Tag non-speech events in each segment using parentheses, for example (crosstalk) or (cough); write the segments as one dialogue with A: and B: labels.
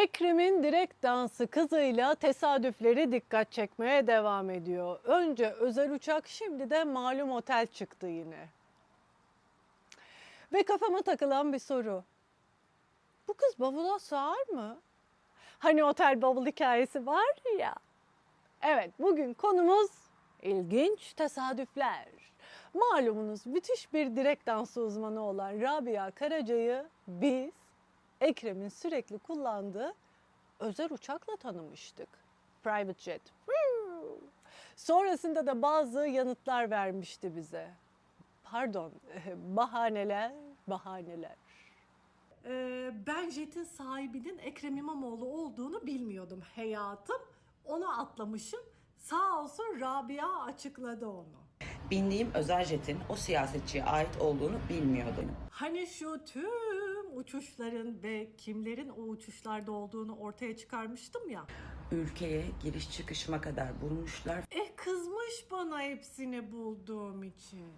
A: Ekrem'in direkt dansı kızıyla tesadüfleri dikkat çekmeye devam ediyor. Önce özel uçak şimdi de malum otel çıktı yine. Ve kafama takılan bir soru. Bu kız bavula sığar mı? Hani otel bavul hikayesi var ya. Evet bugün konumuz ilginç tesadüfler. Malumunuz müthiş bir direkt dansı uzmanı olan Rabia Karaca'yı biz Ekrem'in sürekli kullandığı özel uçakla tanımıştık. Private jet. Sonrasında da bazı yanıtlar vermişti bize. Pardon, (laughs) bahaneler, bahaneler.
B: Ee, ben jetin sahibinin Ekrem İmamoğlu olduğunu bilmiyordum hayatım. Onu atlamışım. Sağ olsun Rabia açıkladı onu.
C: Bindiğim özel jetin o siyasetçiye ait olduğunu bilmiyordum.
B: Hani şu tüm uçuşların ve kimlerin o uçuşlarda olduğunu ortaya çıkarmıştım ya.
C: Ülkeye giriş çıkışıma kadar bulmuşlar.
B: Eh kızmış bana hepsini bulduğum için.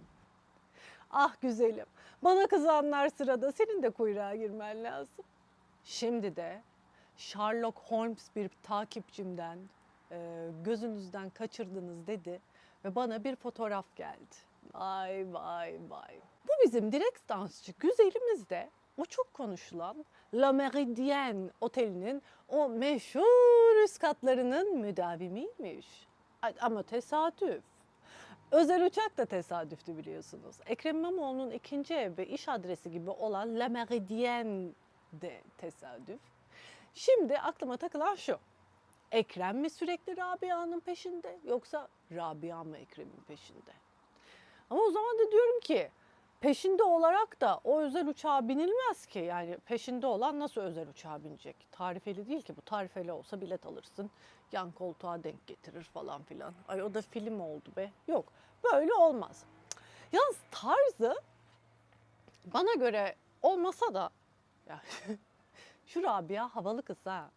A: Ah güzelim, bana kızanlar sırada senin de kuyruğa girmen lazım. Şimdi de Sherlock Holmes bir takipçimden e, gözünüzden kaçırdınız dedi ve bana bir fotoğraf geldi. Vay vay vay. Bu bizim direkt dansçı güzelimiz de o çok konuşulan La Meridienne otelinin o meşhur üst katlarının müdavimiymiş. Ama tesadüf. Özel uçak da tesadüftü biliyorsunuz. Ekrem İmamoğlu'nun ikinci ev ve iş adresi gibi olan La Meridienne de tesadüf. Şimdi aklıma takılan şu. Ekrem mi sürekli Rabia'nın peşinde yoksa Rabia mı Ekrem'in peşinde? Ama o zaman da diyorum ki peşinde olarak da o özel uçağa binilmez ki. Yani peşinde olan nasıl özel uçağa binecek? Tarifeli değil ki bu. Tarifeli olsa bilet alırsın. Yan koltuğa denk getirir falan filan. Ay o da film oldu be. Yok böyle olmaz. Yalnız tarzı bana göre olmasa da ya, (laughs) şu Rabia havalı kız ha.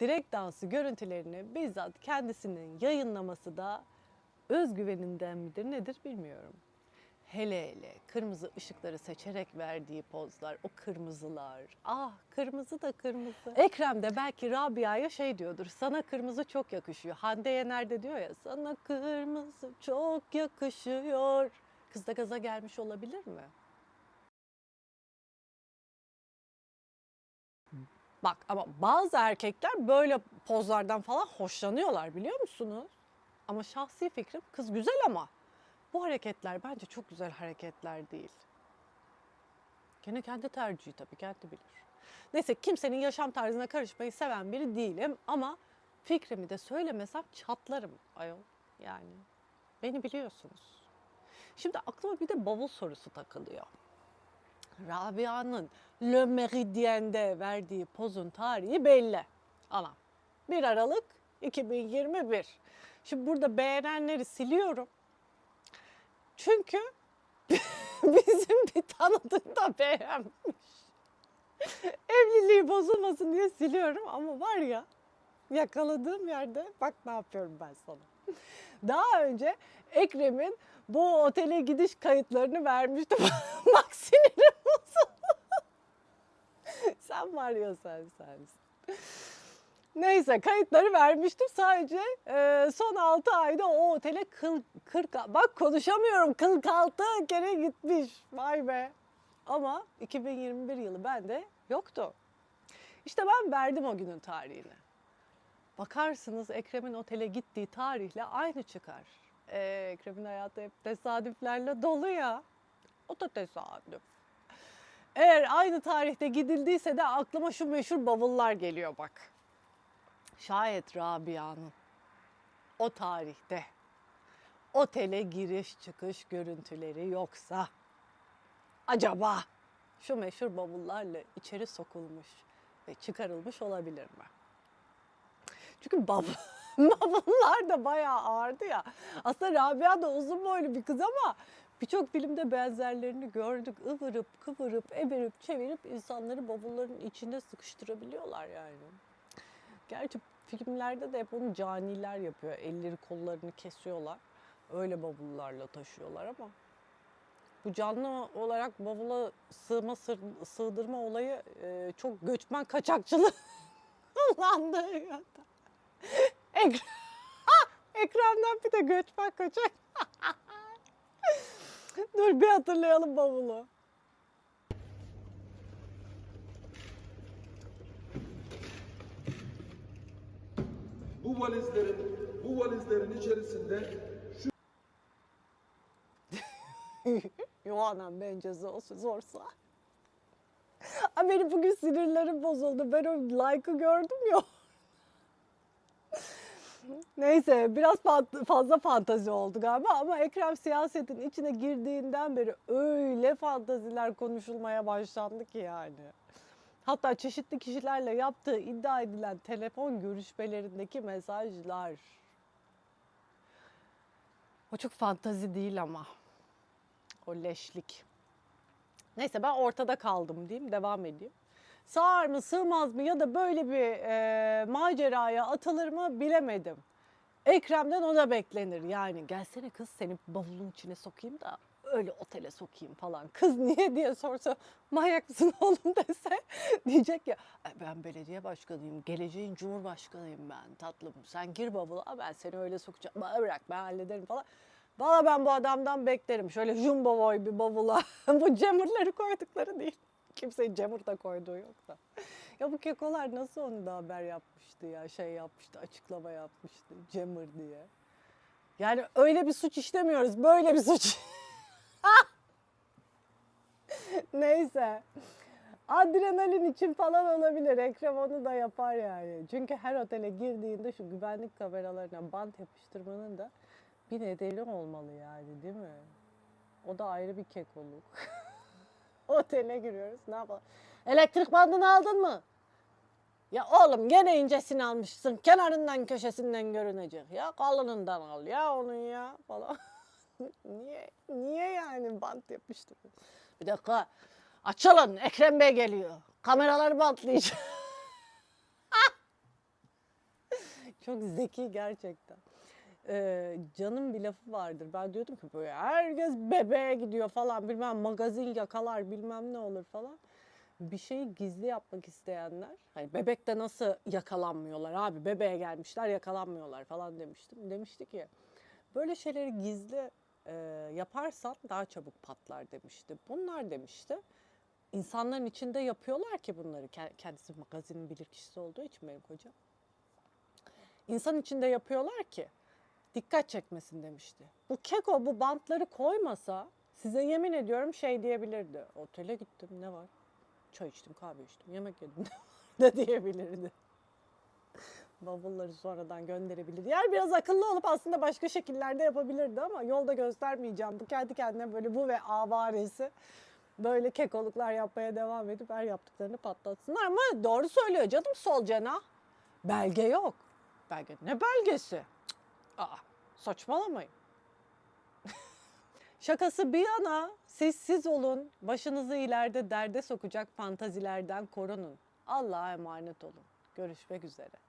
A: Direkt dansı görüntülerini bizzat kendisinin yayınlaması da özgüveninden midir nedir bilmiyorum. Hele hele kırmızı ışıkları seçerek verdiği pozlar, o kırmızılar. Ah kırmızı da kırmızı. Ekrem de belki Rabia'ya şey diyordur. Sana kırmızı çok yakışıyor. Hande Yener de diyor ya sana kırmızı çok yakışıyor. Kız da gaza gelmiş olabilir mi? Bak ama bazı erkekler böyle pozlardan falan hoşlanıyorlar biliyor musunuz? Ama şahsi fikrim kız güzel ama bu hareketler bence çok güzel hareketler değil. Gene kendi tercihi tabii kendi bilir. Neyse kimsenin yaşam tarzına karışmayı seven biri değilim ama fikrimi de söylemesem çatlarım ayol. Yani beni biliyorsunuz. Şimdi aklıma bir de bavul sorusu takılıyor. Rabia'nın Le Meridien'de verdiği pozun tarihi belli. Anam. 1 Aralık 2021. Şimdi burada beğenenleri siliyorum. Çünkü (laughs) bizim bir tanıdık da beğenmiş. Evliliği bozulmasın diye siliyorum ama var ya yakaladığım yerde bak ne yapıyorum ben sana. Daha önce Ekrem'in bu otele gidiş kayıtlarını vermiştim. (laughs) bak sinirim bozuldu. sen var ya sen sensin. Neyse kayıtları vermiştim sadece e, son 6 ayda o otele kıl, 40 bak konuşamıyorum 46 kere gitmiş vay be. Ama 2021 yılı bende yoktu. İşte ben verdim o günün tarihini. Bakarsınız Ekrem'in otele gittiği tarihle aynı çıkar. Ee, Ekrem'in hayatı hep tesadüflerle dolu ya. O da tesadüf. Eğer aynı tarihte gidildiyse de aklıma şu meşhur bavullar geliyor bak. Şayet Rabia'nın o tarihte otele giriş çıkış görüntüleri yoksa acaba şu meşhur bavullarla içeri sokulmuş ve çıkarılmış olabilir mi? Çünkü bav (laughs) bavullar da bayağı ağırdı ya. Aslında Rabia da uzun boylu bir kız ama birçok filmde benzerlerini gördük. Ivırıp kıvırıp evirip çevirip insanları bavulların içinde sıkıştırabiliyorlar yani. Gerçi filmlerde de hep onu caniler yapıyor. Elleri kollarını kesiyorlar. Öyle bavullarla taşıyorlar ama bu canlı olarak bavula sığma sığdırma olayı e, çok göçmen kaçakçılığı kullandığı yöntem. (laughs) Ekran, (laughs) ekrandan bir de göçmen kaçak. (laughs) Dur bir hatırlayalım bavulu.
D: Bu valizlerin bu valizlerin içerisinde şu (laughs)
A: Yo anam bence zor, zorsa. Aa, benim bugün sinirlerim bozuldu. Ben o like'ı gördüm ya. (laughs) Neyse biraz fa- fazla fantazi oldu galiba ama Ekrem siyasetin içine girdiğinden beri öyle fantaziler konuşulmaya başlandı ki yani. Hatta çeşitli kişilerle yaptığı iddia edilen telefon görüşmelerindeki mesajlar. O çok fantazi değil ama. O leşlik. Neyse ben ortada kaldım diyeyim, devam edeyim. Sığar mı sığmaz mı ya da böyle bir e, maceraya atılır mı bilemedim. Ekrem'den o da beklenir. Yani gelsene kız seni bavulun içine sokayım da öyle otele sokayım falan. Kız niye diye sorsa manyak mısın (laughs) oğlum dese diyecek ya "Ay ben belediye başkanıyım, geleceğin cumhurbaşkanıyım ben tatlım. Sen gir bavula ben seni öyle sokacağım. Bana bırak ben hallederim falan. Valla ben bu adamdan beklerim. Şöyle jumbo boy bir bavula. (laughs) bu cemurları koydukları değil. Kimsenin cemur da koyduğu yok da. Ya bu kekolar nasıl onu da haber yapmıştı ya şey yapmıştı açıklama yapmıştı cemur diye. Yani öyle bir suç işlemiyoruz böyle bir suç. Neyse. Adrenalin için falan olabilir. Ekrem onu da yapar yani. Çünkü her otele girdiğinde şu güvenlik kameralarına bant yapıştırmanın da bir nedeni olmalı yani değil mi? O da ayrı bir kekoluk. (laughs) Otele giriyoruz ne yapalım? Elektrik bandını aldın mı? Ya oğlum gene incesini almışsın. Kenarından köşesinden görünecek. Ya kalınından al ya onun ya falan. (laughs) niye? Niye yani bant yapıştırdın? Bir dakika. Açılın Ekrem Bey geliyor. Kameralar bantlayacak. (laughs) Çok zeki gerçekten. Ee, canım bir lafı vardır. Ben diyordum ki böyle herkes bebeğe gidiyor falan bilmem magazin yakalar bilmem ne olur falan. Bir şeyi gizli yapmak isteyenler hani bebekte nasıl yakalanmıyorlar abi bebeğe gelmişler yakalanmıyorlar falan demiştim. Demişti ki böyle şeyleri gizli e, yaparsan daha çabuk patlar demişti. Bunlar demişti insanların içinde yapıyorlar ki bunları. Ke- Kendisi magazinin bilirkişisi olduğu için benim kocam. İnsan içinde yapıyorlar ki dikkat çekmesin demişti. Bu keko bu bantları koymasa size yemin ediyorum şey diyebilirdi. Otele gittim ne var? Çay içtim, kahve içtim, yemek yedim (laughs) ne diyebilirdi. Bavulları sonradan gönderebilir. Yani biraz akıllı olup aslında başka şekillerde yapabilirdi ama yolda göstermeyeceğim. Bu kendi kendine böyle bu ve avaresi böyle kekoluklar yapmaya devam edip her yaptıklarını patlatsınlar. Ama doğru söylüyor canım sol cenah. Belge yok. Belge ne belgesi? Cık, Aa, saçmalamayın. (laughs) Şakası bir yana sessiz olun. Başınızı ileride derde sokacak fantazilerden korunun. Allah'a emanet olun. Görüşmek üzere.